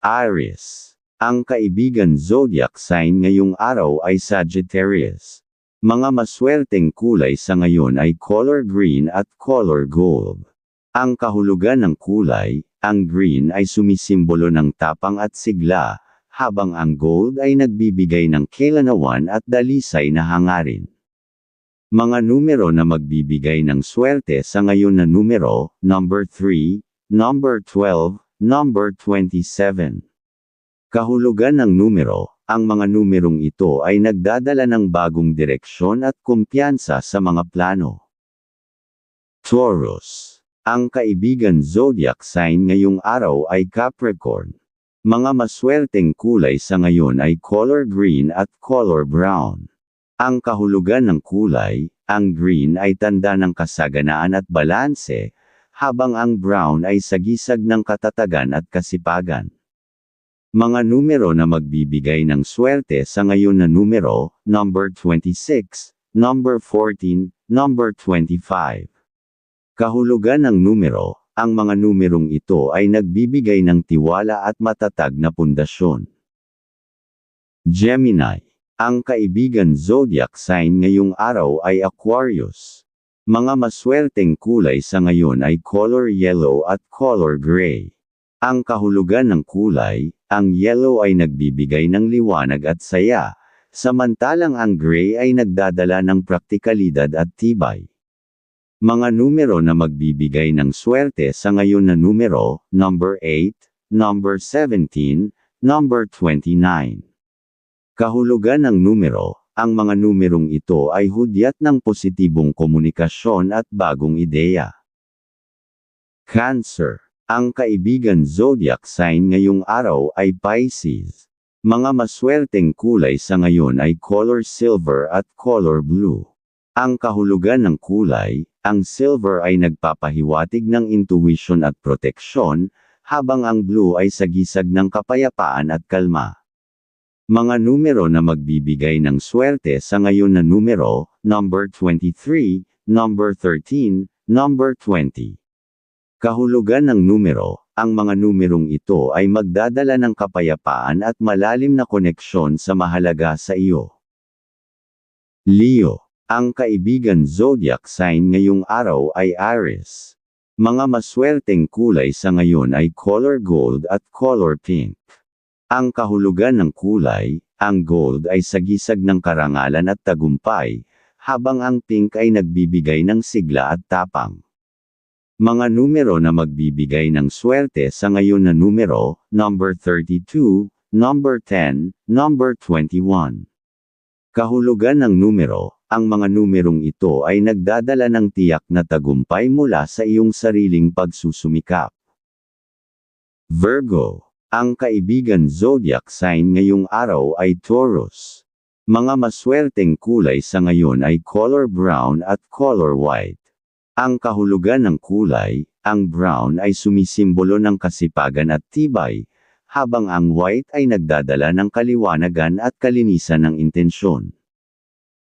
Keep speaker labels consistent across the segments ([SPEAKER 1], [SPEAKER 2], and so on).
[SPEAKER 1] Aries. Ang kaibigan zodiac sign ngayong araw ay Sagittarius. Mga maswerteng kulay sa ngayon ay color green at color gold. Ang kahulugan ng kulay, ang green ay sumisimbolo ng tapang at sigla, habang ang gold ay nagbibigay ng kailanawan at dalisay na hangarin. Mga numero na magbibigay ng swerte sa ngayon na numero, number 3, number 12, number 27. Kahulugan ng numero, ang mga numerong ito ay nagdadala ng bagong direksyon at kumpiyansa sa mga plano. Taurus. Ang kaibigan zodiac sign ngayong araw ay Capricorn. Mga maswerteng kulay sa ngayon ay color green at color brown. Ang kahulugan ng kulay, ang green ay tanda ng kasaganaan at balanse, habang ang brown ay sagisag ng katatagan at kasipagan. Mga numero na magbibigay ng swerte sa ngayon na numero, number 26, number 14, number 25. Kahulugan ng numero, ang mga numerong ito ay nagbibigay ng tiwala at matatag na pundasyon. Gemini. Ang kaibigan zodiac sign ngayong araw ay Aquarius. Mga maswerteng kulay sa ngayon ay color yellow at color gray. Ang kahulugan ng kulay, ang yellow ay nagbibigay ng liwanag at saya, samantalang ang gray ay nagdadala ng praktikalidad at tibay. Mga numero na magbibigay ng swerte sa ngayon na numero, number 8, number 17, number 29. Kahulugan ng numero, ang mga numerong ito ay hudyat ng positibong komunikasyon at bagong ideya. Cancer. Ang kaibigan zodiac sign ngayong araw ay Pisces. Mga maswerteng kulay sa ngayon ay color silver at color blue. Ang kahulugan ng kulay, ang silver ay nagpapahiwatig ng intuition at proteksyon, habang ang blue ay sagisag ng kapayapaan at kalma. Mga numero na magbibigay ng swerte sa ngayon na numero, number 23, number 13, number 20. Kahulugan ng numero, ang mga numerong ito ay magdadala ng kapayapaan at malalim na koneksyon sa mahalaga sa iyo. Leo ang kaibigan zodiac sign ngayong araw ay Aries. Mga maswerteng kulay sa ngayon ay color gold at color pink. Ang kahulugan ng kulay, ang gold ay sagisag ng karangalan at tagumpay, habang ang pink ay nagbibigay ng sigla at tapang. Mga numero na magbibigay ng swerte sa ngayon na numero, number 32, number 10, number 21. Kahulugan ng numero, ang mga numerong ito ay nagdadala ng tiyak na tagumpay mula sa iyong sariling pagsusumikap. Virgo. Ang kaibigan zodiac sign ngayong araw ay Taurus. Mga maswerteng kulay sa ngayon ay color brown at color white. Ang kahulugan ng kulay, ang brown ay sumisimbolo ng kasipagan at tibay, habang ang white ay nagdadala ng kaliwanagan at kalinisan ng intensyon.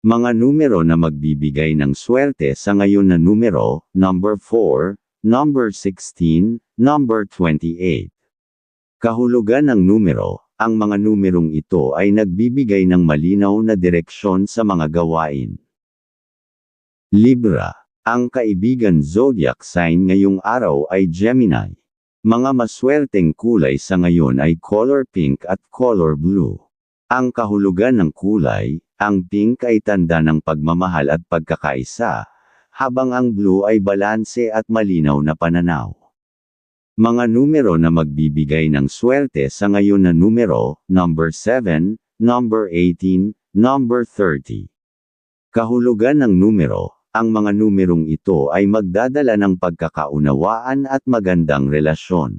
[SPEAKER 1] Mga numero na magbibigay ng swerte sa ngayon na numero, number 4, number 16, number 28. Kahulugan ng numero, ang mga numerong ito ay nagbibigay ng malinaw na direksyon sa mga gawain. Libra. Ang kaibigan zodiac sign ngayong araw ay Gemini. Mga maswerteng kulay sa ngayon ay color pink at color blue. Ang kahulugan ng kulay, ang pink ay tanda ng pagmamahal at pagkakaisa, habang ang blue ay balanse at malinaw na pananaw. Mga numero na magbibigay ng swerte sa ngayon na numero, number 7, number 18, number 30. Kahulugan ng numero, ang mga numerong ito ay magdadala ng pagkakaunawaan at magandang relasyon.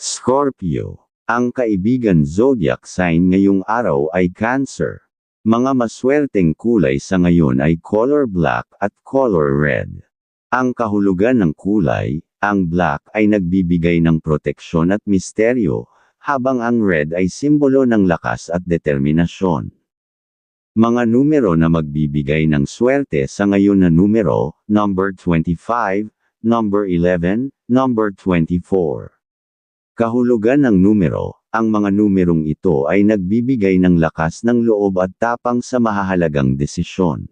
[SPEAKER 1] Scorpio. Ang kaibigan zodiac sign ngayong araw ay Cancer. Mga maswerteng kulay sa ngayon ay color black at color red. Ang kahulugan ng kulay, ang black ay nagbibigay ng proteksyon at misteryo, habang ang red ay simbolo ng lakas at determinasyon. Mga numero na magbibigay ng swerte sa ngayon na numero, number 25, number 11, number 24. Kahulugan ng numero, ang mga numerong ito ay nagbibigay ng lakas ng loob at tapang sa mahahalagang desisyon.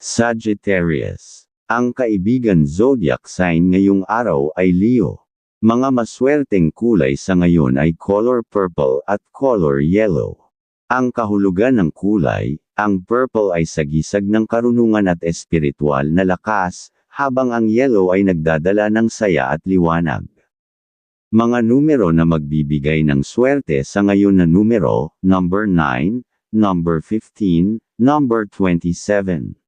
[SPEAKER 1] Sagittarius. Ang kaibigan zodiac sign ngayong araw ay Leo. Mga maswerteng kulay sa ngayon ay color purple at color yellow. Ang kahulugan ng kulay, ang purple ay sagisag ng karunungan at espiritual na lakas, habang ang yellow ay nagdadala ng saya at liwanag. Mga numero na magbibigay ng swerte sa ngayon na numero, number 9, number 15, number 27.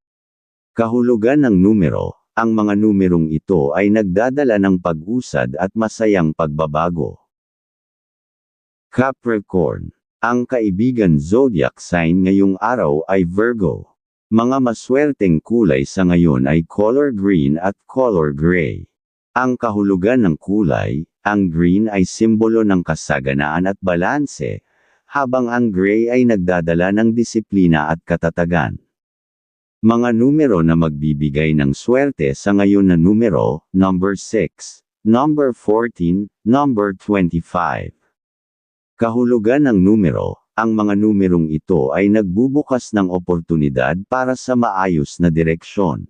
[SPEAKER 1] Kahulugan ng numero, ang mga numerong ito ay nagdadala ng pag-usad at masayang pagbabago. Capricorn. Ang kaibigan zodiac sign ngayong araw ay Virgo. Mga maswerteng kulay sa ngayon ay color green at color gray. Ang kahulugan ng kulay, ang green ay simbolo ng kasaganaan at balanse, habang ang gray ay nagdadala ng disiplina at katatagan. Mga numero na magbibigay ng swerte sa ngayon na numero, number 6, number 14, number 25. Kahulugan ng numero, ang mga numerong ito ay nagbubukas ng oportunidad para sa maayos na direksyon.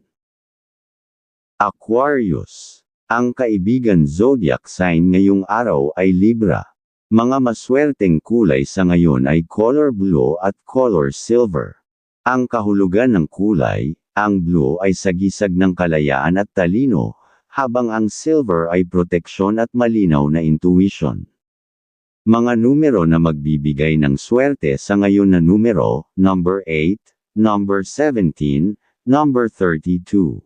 [SPEAKER 1] Aquarius ang kaibigan zodiac sign ngayong araw ay Libra. Mga maswerteng kulay sa ngayon ay color blue at color silver. Ang kahulugan ng kulay, ang blue ay sagisag ng kalayaan at talino, habang ang silver ay proteksyon at malinaw na intuition. Mga numero na magbibigay ng swerte sa ngayon na numero, number 8, number 17, number 32.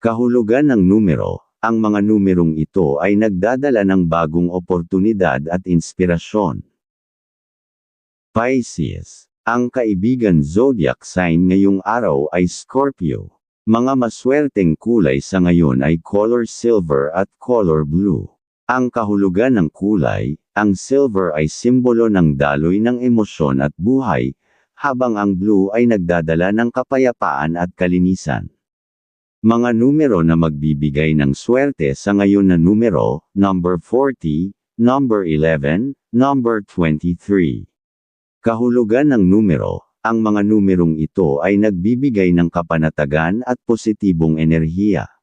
[SPEAKER 1] Kahulugan ng numero, ang mga numerong ito ay nagdadala ng bagong oportunidad at inspirasyon. Pisces. Ang kaibigan zodiac sign ngayong araw ay Scorpio. Mga maswerteng kulay sa ngayon ay color silver at color blue. Ang kahulugan ng kulay, ang silver ay simbolo ng daloy ng emosyon at buhay, habang ang blue ay nagdadala ng kapayapaan at kalinisan. Mga numero na magbibigay ng swerte sa ngayon na numero, number 40, number 11, number 23. Kahulugan ng numero, ang mga numerong ito ay nagbibigay ng kapanatagan at positibong enerhiya.